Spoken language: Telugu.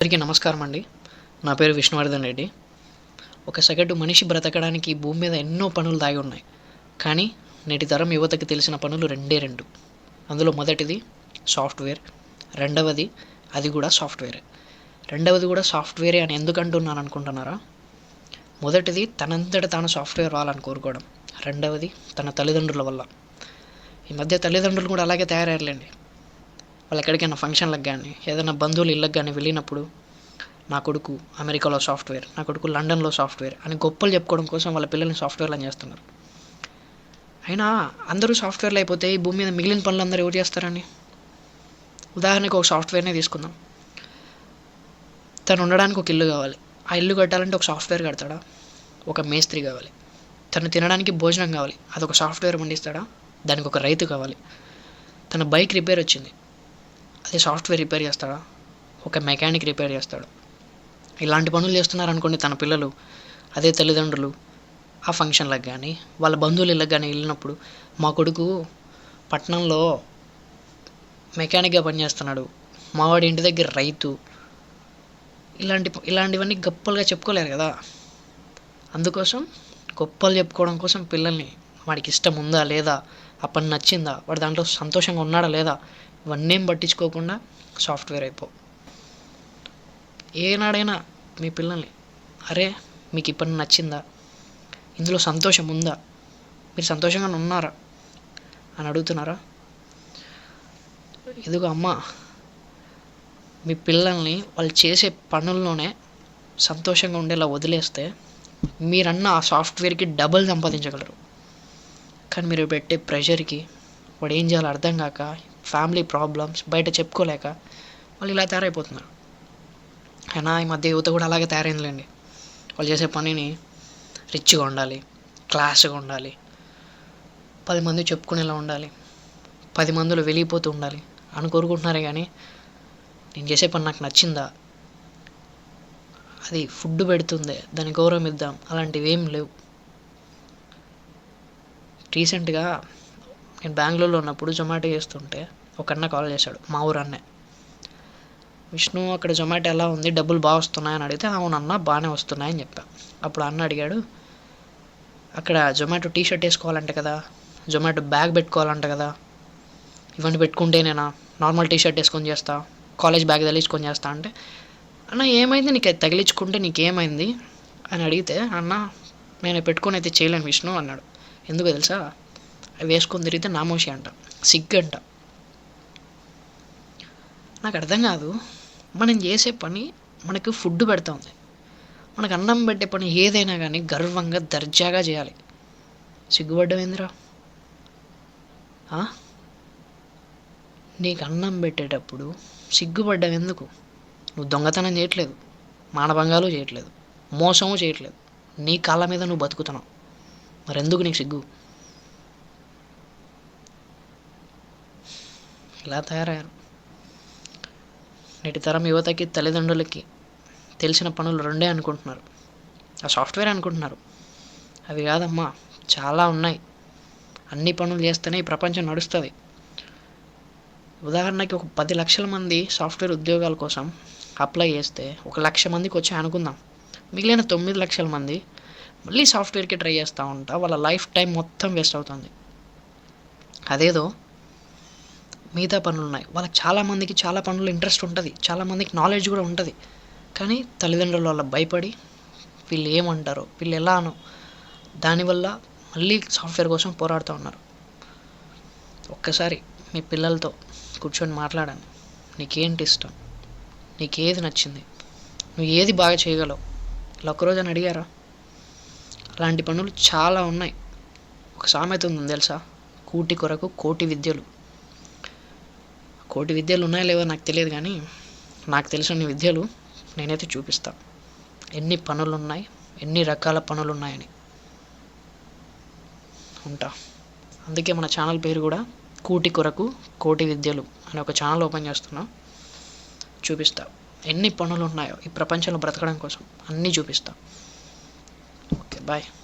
అందరికీ నమస్కారం అండి. నా పేరు విష్ణువర్ధన్ రెడ్డి. ఒక సగటు మనిషి బ్రతకడానికి భూమి మీద ఎన్నో పనులు దాగి ఉన్నాయి. కానీ నేటి తరం యువతకి తెలిసిన పనులు రెండే రెండు. అందులో మొదటిది సాఫ్ట్వేర్ రెండవది అది కూడా సాఫ్ట్వేరే. రెండవది కూడా సాఫ్ట్వేరే అని ఎందుకు అంటున్నాను అనుకుంటున్నారా? మొదటిది తనంతట తాను సాఫ్ట్వేర్ రావాలని కోరుకోవడం. రెండవది తన తల్లిదండ్రుల వల్ల. ఈ మధ్య తల్లిదండ్రులు కూడా అలాగే తయారయ్యారులేండి. వాళ్ళు ఎక్కడికైనా ఫంక్షన్లకు కానీ ఏదైనా బంధువులు ఇళ్ళకి కానీ వెళ్ళినప్పుడు నా కొడుకు అమెరికాలో సాఫ్ట్వేర్ నా కొడుకు లండన్లో సాఫ్ట్వేర్ అని గొప్పలు చెప్పుకోవడం కోసం వాళ్ళ పిల్లల్ని సాఫ్ట్వేర్లు అని చేస్తున్నారు. అయినా అందరూ సాఫ్ట్వేర్లు అయిపోతే ఈ భూమి మీద మిగిలిన పనులు అందరూ ఎవరు చేస్తారని ఉదాహరణకు ఒక సాఫ్ట్వేర్నే తీసుకుందాం. తను ఉండడానికి ఒక ఇల్లు కావాలి. ఆ ఇల్లు కట్టాలంటే ఒక సాఫ్ట్వేర్ కడతాడా? ఒక మేస్త్రి కావాలి. తను తినడానికి భోజనం కావాలి. అదొక సాఫ్ట్వేర్ పండిస్తాడా? దానికి ఒక రైతు కావాలి. తన బైక్ రిపేర్ వచ్చింది. అదే సాఫ్ట్వేర్ రిపేర్ చేస్తాడా? ఒక మెకానిక్ రిపేర్ చేస్తాడు. ఇలాంటి పనులు చేస్తున్నారు అనుకోండి తన పిల్లలు అదే తల్లిదండ్రులు ఆ ఫంక్షన్లకు కానీ వాళ్ళ బంధువులు ఇళ్ళకి కానీ వెళ్ళినప్పుడు మా కొడుకు పట్నంలో మెకానిక్గా పనిచేస్తున్నాడు. మావాడి ఇంటి దగ్గర రైతు. ఇలాంటి ఇలాంటివన్నీ గొప్పలుగా చెప్పుకోలేరు కదా. అందుకోసం గొప్పలు చెప్పుకోవడం కోసం పిల్లల్ని వాడికి ఇష్టం ఉందా లేదా? ఆ పని నచ్చిందా? వాడు దాంట్లో సంతోషంగా ఉన్నాడా లేదా? వన్ ఏం పట్టించుకోకుండా సాఫ్ట్వేర్ అయిపో. ఏనాడైనా మీ పిల్లల్ని అరే మీకు ఈ పని నచ్చిందా? ఇందులో సంతోషం ఉందా? మీరు సంతోషంగా ఉన్నారా? అని అడుగుతున్నారా? ఎదుగు అమ్మ మీ పిల్లల్ని వాళ్ళు చేసే పనుల్లోనే సంతోషంగా ఉండేలా వదిలేస్తే మీరన్న ఆ సాఫ్ట్వేర్కి డబల్ సంపాదించగలరు. కానీ మీరు పెట్టే ప్రెషర్కి వాడు ఏం చేయాలో అర్థం కాక ఫ్యామిలీ ప్రాబ్లమ్స్ బయట చెప్పుకోలేక వాళ్ళు ఇలా తయారైపోతున్నారు. అయినా ఈ మధ్య యువత కూడా అలాగే తయారైందిలేండి. వాళ్ళు చేసే పనిని రిచ్గా ఉండాలి క్లాస్గా ఉండాలి పది మంది చెప్పుకునేలా ఉండాలి పది మందిలో వెళ్ళిపోతూ ఉండాలి అని కోరుకుంటున్నారే కానీ నేను చేసే పని నాకు నచ్చిందా? అది ఫుడ్ పెడుతుంది దాని గౌరవం ఇద్దాం అలాంటివి ఏం లేవు. రీసెంట్గా నేను బెంగళూరులో ఉన్నప్పుడు జొమాటో చేస్తుంటే ఒక అన్న కాల్ చేశాడు మా ఊరు అన్నే విష్ణు అక్కడ జొమాటో ఎలా ఉంది? డబ్బులు బాగా వస్తున్నాయని అడిగితే అవునన్న బాగానే వస్తున్నాయని చెప్పా. అప్పుడు అన్న అడిగాడు అక్కడ జొమాటో టీ షర్ట్ వేసుకోవాలంట కదా జొమాటో బ్యాగ్ పెట్టుకోవాలంట కదా ఇవన్నీ పెట్టుకుంటేనేనా? నార్మల్ టీ షర్ట్ వేసుకొని చేస్తా కాలేజ్ బ్యాగ్ తగిలించుకొని చేస్తా అంటే అన్న ఏమైంది? నీకు తగిలించుకుంటే నీకేమైంది? అని అడిగితే అన్న నేను పెట్టుకొని అయితే చేయలేను విష్ణు అన్నాడు. ఎందుకో తెలుసా? అవి వేసుకొని తిరిగితే నామోషి అంట. సిగ్గు అంట. నాకు అర్థం కాదు. మనం చేసే పని మనకు ఫుడ్ పెడుతుంది. మనకు అన్నం పెట్టే పని ఏదైనా కానీ గర్వంగా దర్జాగా చేయాలి. సిగ్గుపడ్డమేందిరా? నీకు అన్నం పెట్టేటప్పుడు సిగ్గుపడ్డం ఎందుకు నువ్వు దొంగతనం చేయట్లేదు. మానభంగాలు చేయట్లేదు. మోసము చేయట్లేదు. నీ కాళ్ళ మీద నువ్వు బతుకుతున్నావు. మరెందుకు నీకు సిగ్గు? ఇలా తయారయ్యారు. నేటి తరం యువతకి తల్లిదండ్రులకి తెలిసిన పనులు రెండే అనుకుంటున్నారు. ఆ సాఫ్ట్వేర్ అనుకుంటున్నారు. అవి కాదమ్మా చాలా ఉన్నాయి. అన్ని పనులు చేస్తేనే ఈ ప్రపంచం నడుస్తుంది. ఉదాహరణకి ఒక పది లక్షల మంది సాఫ్ట్వేర్ ఉద్యోగాల కోసం అప్లై చేస్తే ఒక లక్ష మందికి వచ్చి అనుకుందాం. మిగిలిన తొమ్మిది లక్షల మంది మళ్ళీ సాఫ్ట్వేర్కి ట్రై చేస్తూ ఉంటా వాళ్ళ లైఫ్ టైం మొత్తం వేస్ట్ అవుతుంది. అదేదో మిగతా పనులు ఉన్నాయి వాళ్ళకి చాలామందికి చాలా పనులు ఇంట్రెస్ట్ ఉంటుంది. చాలామందికి నాలెడ్జ్ కూడా ఉంటుంది. కానీ తల్లిదండ్రులు వల్ల భయపడి వీళ్ళు ఏమంటారో వీళ్ళు ఎలానో దానివల్ల మళ్ళీ సాఫ్ట్వేర్ కోసం పోరాడుతూ ఉన్నారు. ఒక్కసారి మీ పిల్లలతో కూర్చొని మాట్లాడండి. నీకేంటి ఇష్టం? నీకేది నచ్చింది? నువ్వు ఏది బాగా చేయగలవు? ఇలా ఒకరోజు అని అడిగారా? అలాంటి పనులు చాలా ఉన్నాయి. ఒక సామెత ఉంది తెలుసా? కూటి కొరకు కోటి విద్యలు. కోటి విద్యలు ఉన్నాయో లేవో నాకు తెలియదు కానీ నాకు తెలిసిన విద్యలు నేనైతే చూపిస్తాను ఎన్ని పనులు ఉన్నాయి ఎన్ని రకాల పనులు ఉన్నాయని ఉంటా. అందుకే మన ఛానల్ పేరు కూడా కూటి కొరకు కోటి విద్యలు అనే ఒక ఛానల్ ఓపెన్ చేస్తున్నా. చూపిస్తా. ఎన్ని పనులు ఉన్నాయో ఈ ప్రపంచంలో బ్రతకడం కోసం అన్నీ చూపిస్తా. Okay bye.